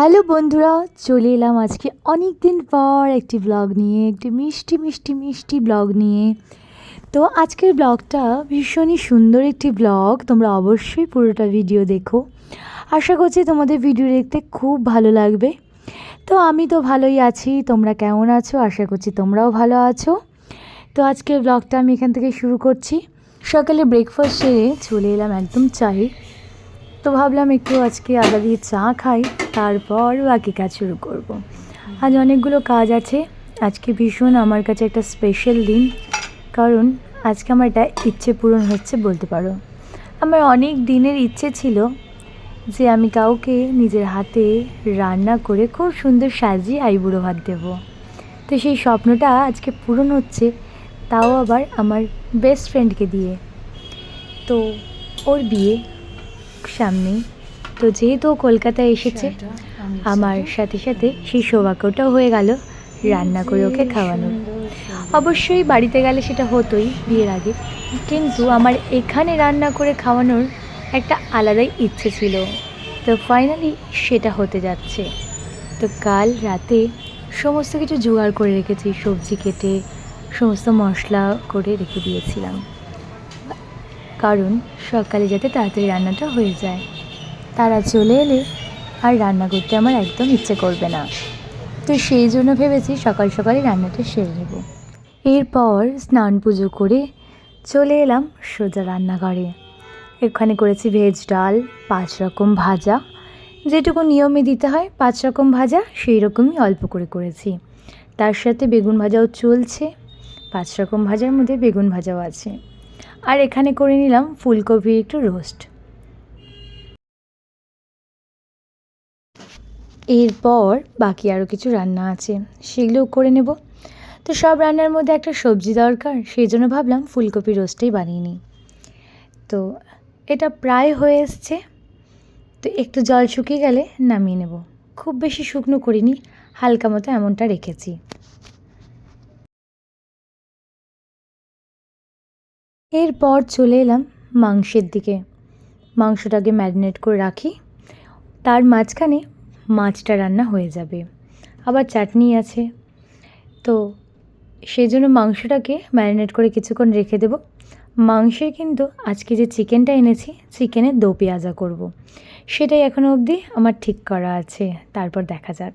Hello বন্ধুরা, চলে এলাম আজকে অনেক দিন পর একটি ব্লগ নিয়ে, একটি মিষ্টি মিষ্টি মিষ্টি ব্লগ নিয়ে। তো আজকের ব্লগটা ভীষণই সুন্দর একটি ব্লগ তোমরা অবশ্যই পুরোটা ভিডিও দেখো। আশা করছি তোমাদের ভিডিও দেখতে খুব ভালো লাগবে। তো আমি তো ভালোই আছি, তোমরা কেমন আছো? আশা করছি তোমরাও ভালো আছো। তো আজকের ব্লগটা আমি এখান থেকে শুরু করছি। সকালে ব্রেকফাস্ট সেরে চলে এলাম একদম চাই তো ভাবলাম একটু আজকে আদা দিয়ে চা খাই, তারপর বাকি কাজ শুরু করব। আজ অনেকগুলো কাজ আছে, আজকে ভীষণ আমার কাছে একটা স্পেশাল দিন, কারণ আজকে আমার একটা ইচ্ছে পূরণ হচ্ছে বলতে পারো। আমার অনেক দিনের ইচ্ছে ছিল যে আমি কাউকে নিজের হাতে রান্না করে খুব সুন্দর সাজিয়ে আইবুড়ো ভাত দেবো। তো সেই স্বপ্নটা আজকে পূরণ হচ্ছে, তাও আবার আমার বেস্ট ফ্রেন্ডকে দিয়ে। তো ওর বিয়ে সামনেই তো যেহেতু কলকাতায় এসেছে, আমার সাথে সাথে সেই সৌভাগ্যটাও হয়ে গেল রান্না করে ওকে খাওয়ানো অবশ্যই বাড়িতে গেলে সেটা হতোই বিয়ের আগে। কিন্তু আমার এখানে রান্না করে খাওয়ানোর একটা আলাদাই ইচ্ছে ছিল। তো ফাইনালি সেটা হতে যাচ্ছে। তো কাল রাতে সমস্ত কিছু জোগাড় করে রেখেছি, সবজি কেটে, সমস্ত মশলা করে রেখে দিয়েছিলাম। কারণ সকালে যাতে তাড়াতাড়ি রান্নাটা হয়ে যায়। তারা চলে এলে আর রান্না করতে আমার একদম ইচ্ছে করবে না। তো সেই জন্য ভেবেছি সকাল সকালে রান্নাটা সেরে নেব। এরপর স্নান পুজো করে চলে এলাম সোজা রান্নাঘরে। এখানে করেছি ভেজ ডাল, পাঁচ রকম ভাজা। যেটুকু নিয়মে দিতে হয় পাঁচ রকম ভাজা, সেই রকমই অল্প করে করেছি। তার সাথে বেগুন ভাজাও চলছে। পাঁচ রকম ভাজার মধ্যে বেগুন ভাজাও আছে। আর এখানে করে নিলাম ফুলকপির একটু রোস্ট। এরপর বাকি আরও কিছু রান্না আছে, সেগুলোও করে নেব। তো সব রান্নার মধ্যে একটা সবজি দরকার, সেই জন্য ভাবলাম ফুলকপি রোস্টটাই বানিয়ে নিই। তো এটা প্রায় হয়ে এসছে। তো একটু জল শুকিয়ে গেলে নামিয়ে নেব। খুব বেশি শুকনো করিনি, হালকা মতো এমনটা রেখেছি। এরপর চলে এলাম মাংসের দিকে। মাংসটাকে ম্যারিনেট করে রাখি। তার মাঝখানে মাছটা রান্না হয়ে যাবে। আবার চাটনি আছে। তো সেই জন্য মাংসটাকে ম্যারিনেট করে কিছুক্ষণ রেখে দেব। মাংসের কিন্তু আজকে যে চিকেনটা এনেছি, চিকেনের দো পেঁয়াজা করব। সেটাই এখনও অবধি আমার ঠিক করা আছে। তারপর দেখা যাক।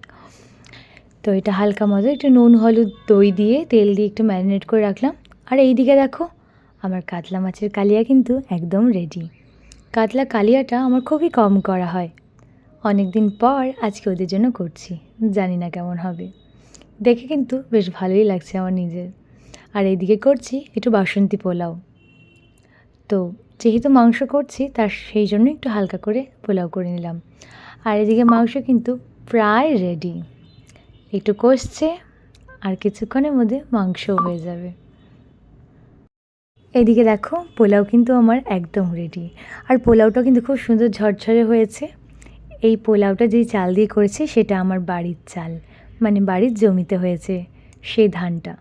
তো এটা হালকা মজা, একটু নুন, হলুদ, দই দিয়ে তেল দিয়ে একটু ম্যারিনেট করে রাখলাম। আর এই দিকে দেখো আমার কাতলা মাছের কালিয়া কিন্তু একদম রেডি কাতলা কালিয়াটা আমার খুবই কম করা হয়। অনেক দিন পর আজকে ওদের জন্য করছি। জানি না কেমন হবে। দেখে কিন্তু বেশ ভালোই লাগছে আমার নিজের। আর এইদিকে করছি একটু বাসন্তী পোলাও। তো যেহেতু মাংস করছি, তার সেই জন্য একটু হালকা করে পোলাও করে নিলাম। আর এদিকে মাংস কিন্তু প্রায় রেডি একটু কষছে, আর কিছুক্ষণের মধ্যে মাংসও হয়ে যাবে। এদিকে দেখো, পোলাও কিন্তু আমার একদম রেডি আর পোলাওটা কিন্তু খুব সুন্দর ঝরঝরে হয়েছে। এই পোলাওটা যেই চাল দিয়ে করেছে, সেটা আমার বাড়ির চাল মানে বাড়ির জমিতে হয়েছে সেই ধানটা।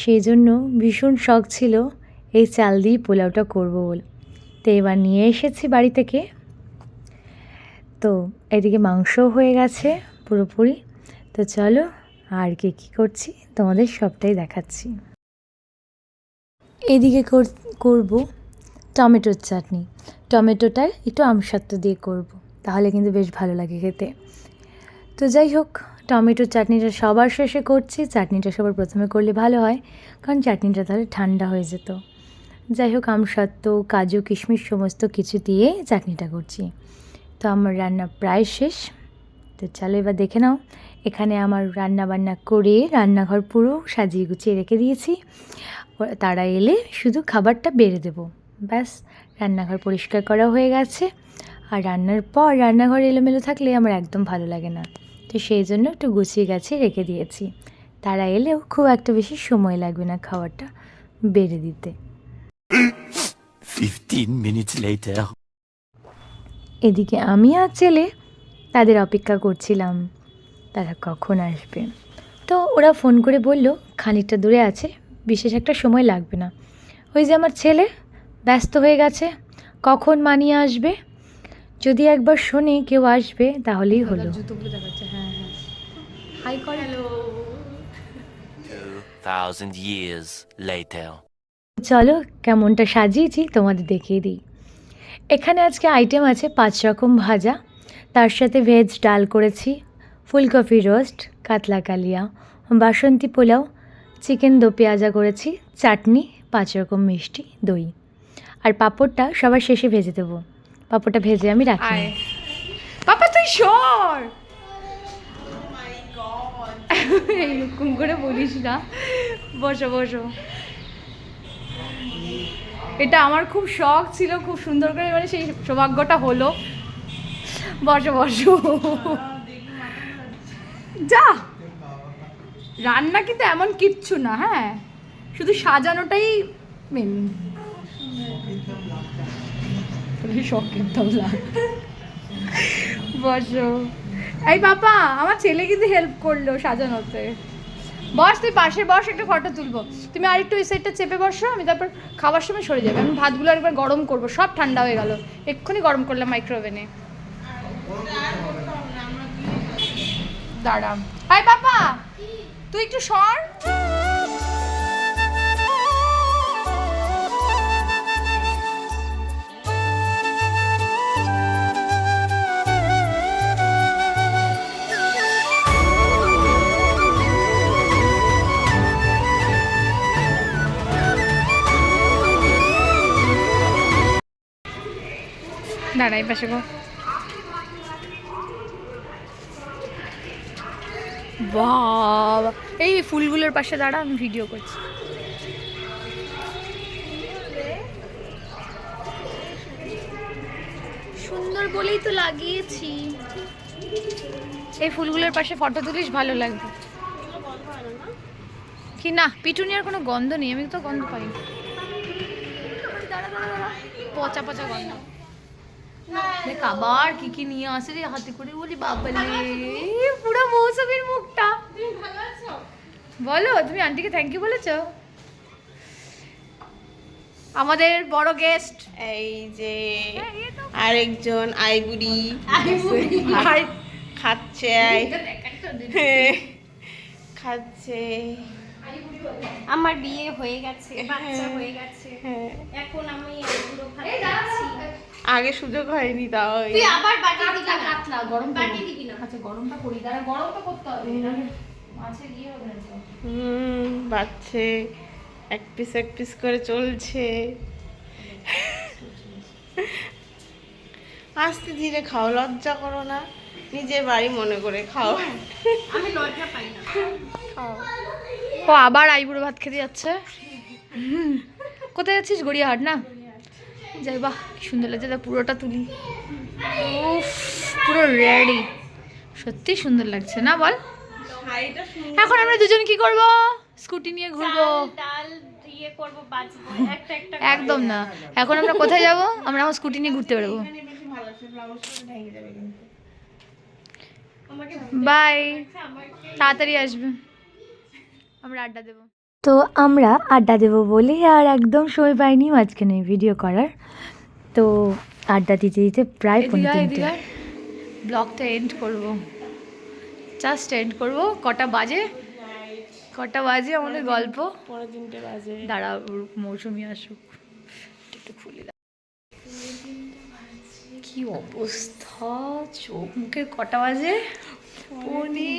সেই জন্য ভীষণ শখ ছিল এই চাল দিয়ে পোলাওটা করব বলে। তো এবার নিয়ে এসেছি বাড়ি থেকে। তো এদিকে মাংসও হয়ে গেছে পুরোপুরি। তো চলো আর কে কী করছি, তোমাদের সবটাই দেখাচ্ছি। এদিকে করব টমেটোর চাটনি। টমেটোটা একটু আমসত্ব দিয়ে করব। তাহলে কিন্তু বেশ ভালো লাগে খেতে। তো যাই হোক, টমেটোর চাটনিটা সবার শেষে করছি, চাটনিটা সবার প্রথমে করলে ভালো হয়, কারণ চাটনিটা তাহলে ঠান্ডা হয়ে যেত। যাই হোক আমসত্ব কাজু, কিশমিশ সমস্ত কিছু দিয়ে চাটনিটা করছি। তো আমার রান্না প্রায় শেষ। তো চলো এবার দেখে নাও, এখানে আমার রান্না বান্না করে রান্নাঘর পুরো সাজিয়ে গুছিয়ে রেখে দিয়েছি। তারা এলে শুধু খাবারটা বেড়ে দেবো। ব্যাস রান্নাঘর পরিষ্কার করা হয়ে গেছে। আর রান্নার পর রান্নাঘর এলোমেলো থাকলে আমার একদম ভালো লাগে না। তো সেই জন্য একটু গুছিয়ে গেছে রেখে দিয়েছি। তারা এলেও খুব একটা বেশি সময় লাগবে না খাবারটা বেড়ে দিতে। 15 এদিকে আমি আর ছেলে তাদের অপেক্ষা করছিলাম তারা কখন আসবে? তো ওরা ফোন করে বলল খানিকটা দূরে আছে বিশেষ একটা সময় লাগবে না। ওই যে আমার ছেলে ব্যস্ত হয়ে গেছে কখন মানিয়ে আসবে? যদি একবার শোনে কেউ আসবে তাহলেই হলো। হ্যাঁ হ্যাঁ। হাই কর হ্যালো 2,000 years later. চলো কেমনটা সাজিয়েছি তোমাদের দেখিয়ে দিই। এখানে আজকে আইটেম আছে পাঁচ রকম ভাজা। তার সাথে ভেজ ডাল করেছি ফুলকপি রোস্ট কাতলা কালিয়া বাসন্তী পোলাও চিকেন দো পেঁয়াজা করেছি, চাটনি, পাঁচ রকম মিষ্টি, দই। আর পাঁপড়টা সবার শেষে ভেজে দেবো। পাঁপড়টা ভেজে আমি রাখি। পাপা তুই সর! এইরকম করে বলিস না। বসো বসো। এটা আমার খুব শখ ছিল, খুব সুন্দর করে মানে সেই সৌভাগ্যটা হলো। বসো বসো। যা! রান্না কিন্তু এমন কিচ্ছু না হ্যাঁ? শুধু সাজানোটাই মেন শখের তবলা। বসো। এই বাবা, আমার ছেলে কিন্তু হেল্প করল সাজানোতে। বস, তুই পাশে বস, একটা ফটো তুলবো। তুমি আর একটু এই সাইডটা চেপে বসো, আমি তারপর খাবার সময় সরে যাবে। আমি ভাতগুলো একবার গরম করব। সব ঠান্ডা হয়ে গেল। এক্ষুনি গরম করলাম মাইক্রোওভেনে দাঁড়া। হাই বাবা! তুই একটু সর। দাঁড়া এই পাশে গো। বাবা এই ফুলগুলোর পাশে দাঁড়া আমি ভিডিও করছি। সুন্দর বলেই তো লাগিয়েছি। এই ফুলগুলোর পাশে ফটো তুলিস ভালো লাগবে। কি না পিটুনিয়ার কোনো গন্ধ নেই আমি তো গন্ধ পাই পচা পচা গন্ধ। দেখ আবার কি কি নিয়ে আসে রে হাতে করে বলি বাবালে পুরো মৌসুমীর মুখটা বলো তুমি আন্টিকে থ্যাংক ইউ বলেছ আমাদের বড় গেস্ট এই যে আরেকজন আইবুড়ি। খাচ্ছে আই। হ্যাঁ, খাচ্ছে। আমার বিয়ে হয়ে গেছে বাচ্চা হয়ে গেছে। হ্যাঁ। এখন আমি এগুলো ভালো খাচ্ছি। আগে সুযোগ হয়নি তাও তুই আবার বাটি দিবি না? কাতলা গরম বাটি দিবি না? আচ্ছা গরমটা করি। দাঁড়া গরমটা করতে হবে। মাছে গিয়ে হবে না হুম বাচ্চে এক পিস এক পিস করে চলছে। আস্তে ধীরে খাও লজ্জা করো না। নিজের বাড়ি মনে করে খাও। আমি লজ্জা পাই না। খাও। ও আবার আইবুড়ো ভাত খেতে যাচ্ছে? কোথায় যাচ্ছিস? গড়িয়াহাট না? যাই বাহ কি সুন্দর লাগছে তা পুরোটা তুলি। উফ পুরো রেডি সত্যি সুন্দর লাগছে না বল? এখন আমরা দুজন কি করব? স্কুটি নিয়ে ঘুরবো। একদম না। এখন আমরা কোথায় যাব? আমরা আমার স্কুটি নিয়ে ঘুরতে বেরোবো। এখানে বাই তাড়াতাড়ি আসবে। আমরা আড্ডা দেবো। তো আমরা আড্ডা দেবো বলে আর একদম সময় পাইনি মাঝখানে ভিডিও করার। তো আড্ডা দিতে দিতে প্রায় পনেরো ব্লগটা এন্ড করব। জাস্ট এন্ড করব। কটা বাজে? কটা বাজে আমাদের গল্প? পরের দিনটে বাজে দাঁড়া মৌসুমি আসুক। একটু খুলে কি অবস্থা? চোখ মুখের কটা বাজে? পৌনে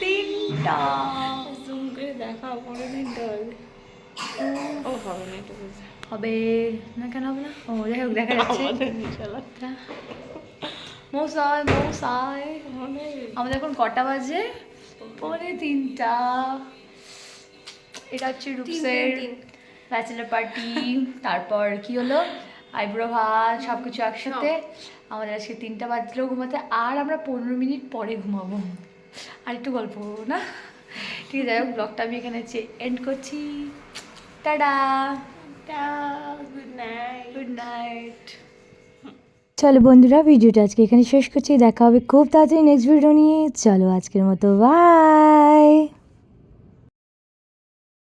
তিনটা। করে দিনটা বাজে ও হবে না এটা বুঝে হবে না কেন হবে না? ও যাই হোক দেখা যাচ্ছে। আমাদের এখন কটা বাজে? পৌনে তিনটা। এটা হচ্ছে রূপসের ব্যাচেলার পার্টি তারপর কি হলো? আইব্রো ভাত সব কিছু একসাথে আমাদের আজকে তিনটা বাজলো ঘুমাতে। আর আমরা পনেরো মিনিট পরে ঘুমাবো। আর একটু গল্প না? ঠিক যাই হোক ব্লগটা আমি এখানে এন্ড করছি। Tata. Good night good night চলো বন্ধুরা ভিডিওটা আজকে এখানে শেষ করছি। দেখা হবে খুব তাড়াতাড়ি নেক্সট ভিডিও নিয়ে। চলো আজকের মতো বাই